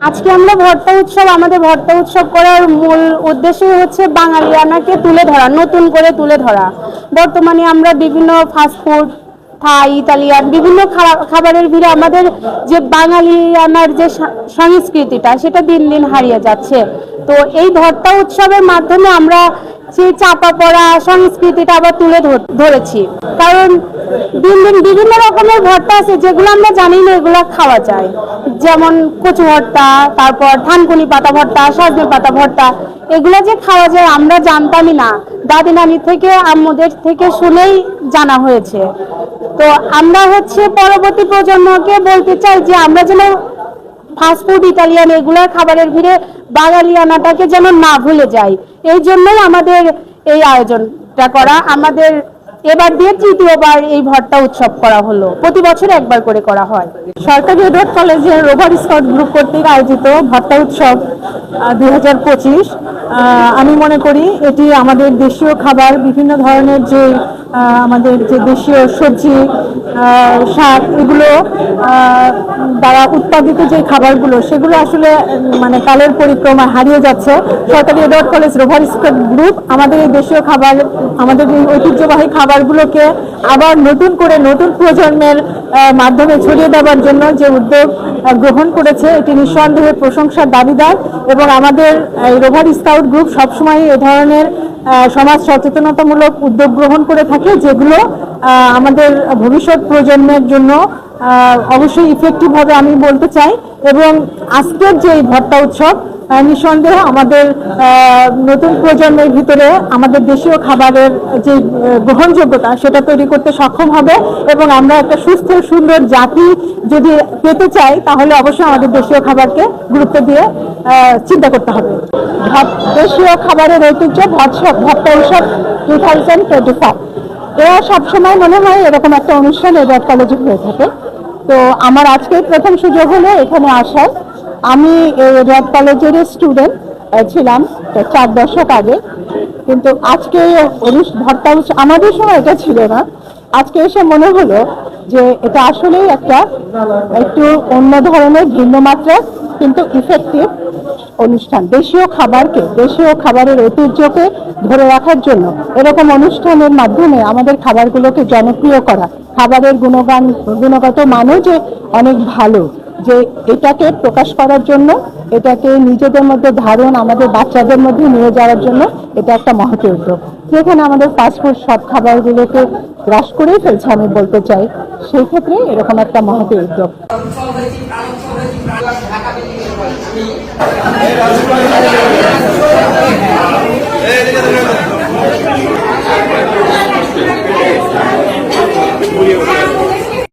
আজকে আমরা ভর্তা উৎসব, আমাদের ভর্তা উৎসব করার মূল উদ্দেশ্যই হচ্ছে বাঙালিয়ানাকে তুলে ধরা, নতুন করে তুলে ধরা। বর্তমানে আমরা বিভিন্ন ফাস্টফুড থাই ইতালিয়ান বিভিন্ন খাবারের ভিড়ে আমাদের যে বাঙালিয়ানার যে সংস্কৃতিটা, সেটা দিন দিন হারিয়ে যাচ্ছে। তো এই ভর্তা উৎসবের মাধ্যমে আমরা সেই চাপা পড়া সংস্কৃতিটা আবার তুলে ধরেছি। কারণ দিন দিন বিভিন্ন রকমের ভর্তা আছে, যেগুলো আমরা জানি না এগুলো খাওয়া যায়। যেমন কচু ভর্তা, তারপর থানকুনি পাতা ভর্তা, সজনে পাতা ভর্তা, এগুলো যে খাওয়া যায় আমরা জানতামই না। দাদি নানি থেকে, আম্মুদের থেকে শুনেই জানা হয়েছে। তো আমরা হচ্ছে পরবর্তী প্রজন্মকে বলতে চাই যে আমরা যেন ফাস্টফুড ইটালিয়ান এগুলোর খাবারের ভিড়ে বাঙালিয়ানাটাকে যেন না ভুলে যাই। এই জন্যই আমাদের এই আয়োজনটা করা। আমাদের এবার দিয়ে তৃতীয়বার এই ভট্টা উৎসব করা হলো। প্রতি বছর একবার করে করা হয়। সরকারি এডওয়ার্ড কলেজের রোভার স্কাউট গ্রুপ কর্তৃক আয়োজিত ভট্টা উৎসব দু হাজার পঁচিশ আমি মনে করি এটি আমাদের দেশীয় খাবার, বিভিন্ন ধরনের যে আমাদের যে দেশীয় সবজি শাক, এগুলো দ্বারা উৎপাদিত যে খাবারগুলো, সেগুলো আসলে মানে কালের পরিক্রমা হারিয়ে যাচ্ছে। সরকারি Edward college rover scout group আমাদের এই দেশীয় খাবার, আমাদের এই ঐতিহ্যবাহী খাবারগুলোকে আবার নতুন করে নতুন প্রজন্মের মাধ্যমে ছড়িয়ে দেওয়ার জন্য যে উদ্যোগ গ্রহণ করেছে, এটি নিঃসন্দেহে প্রশংসার দাবিদার এবং আমাদের এই রোভার স্কাউট গ্রুপ সবসময় এ ধরনের সমাজ সচেতনতামূলক উদ্যোগ গ্রহণ করে থাকে, যেগুলো আমাদের ভবিষ্যৎ প্রজন্মের জন্য অবশ্যই ইফেক্টিভভাবে আমি বলতে চাই। এবং আজকের যে এই ভট্টা উৎসব নিঃসন্দেহে আমাদের নতুন প্রজন্মের ভিতরে আমাদের দেশীয় খাবারের যে গ্রহণযোগ্যতা, সেটা তৈরি করতে সক্ষম হবে এবং আমরা একটা সুস্থ, সুন্দর জাতি যদি পেতে চাই, তাহলে অবশ্যই আমাদের দেশীয় খাবারকে গুরুত্ব দিয়ে চিন্তা করতে হবে। দেশীয় খাবারের ঐতিহ্য ভট্টা উৎসব টু থাউজেন্ড টোয়েন্টি ফাইভ এরা সবসময় মনে হয় এরকম একটা অনুষ্ঠান এবার কলেজে হয়ে থাকে। তো আমার আজকে প্রথম সুযোগ হলো এখানে আসার। আমি রেড কলেজের স্টুডেন্ট ছিলাম চার দশক আগে। কিন্তু আজকে ভর্তা আমাদের সময় এটা ছিল না। আজকে এসে মনে হলো যে এটা আসলেই একটা একটু অন্য ধরনের, ভিন্ন মাত্রার কিন্তু ইফেক্টিভ অনুষ্ঠান। দেশীয় খাবারকে, দেশীয় খাবারের ঐতিহ্যকে ধরে রাখার জন্য এরকম অনুষ্ঠানের মাধ্যমে আমাদের খাবারগুলোকে জনপ্রিয় করা, খাবারের গুণগান, গুণগত মানও যে অনেক ভালো। যে এটাকে প্রকাশ করার জন্য, এটাকে নিজেদের মধ্যে ধারণ, আমাদের বাচ্চাদের মধ্যে নিয়ে যাওয়ার জন্য এটা একটা মহৎ উদ্যোগ। যেখানে আমাদের ফাস্টফুড সব খাবারগুলোকে গ্রাস করেই ফেলছে, আমি বলতে চাই। সেই ক্ষেত্রে এরকম একটা মহৎ উদ্যোগ।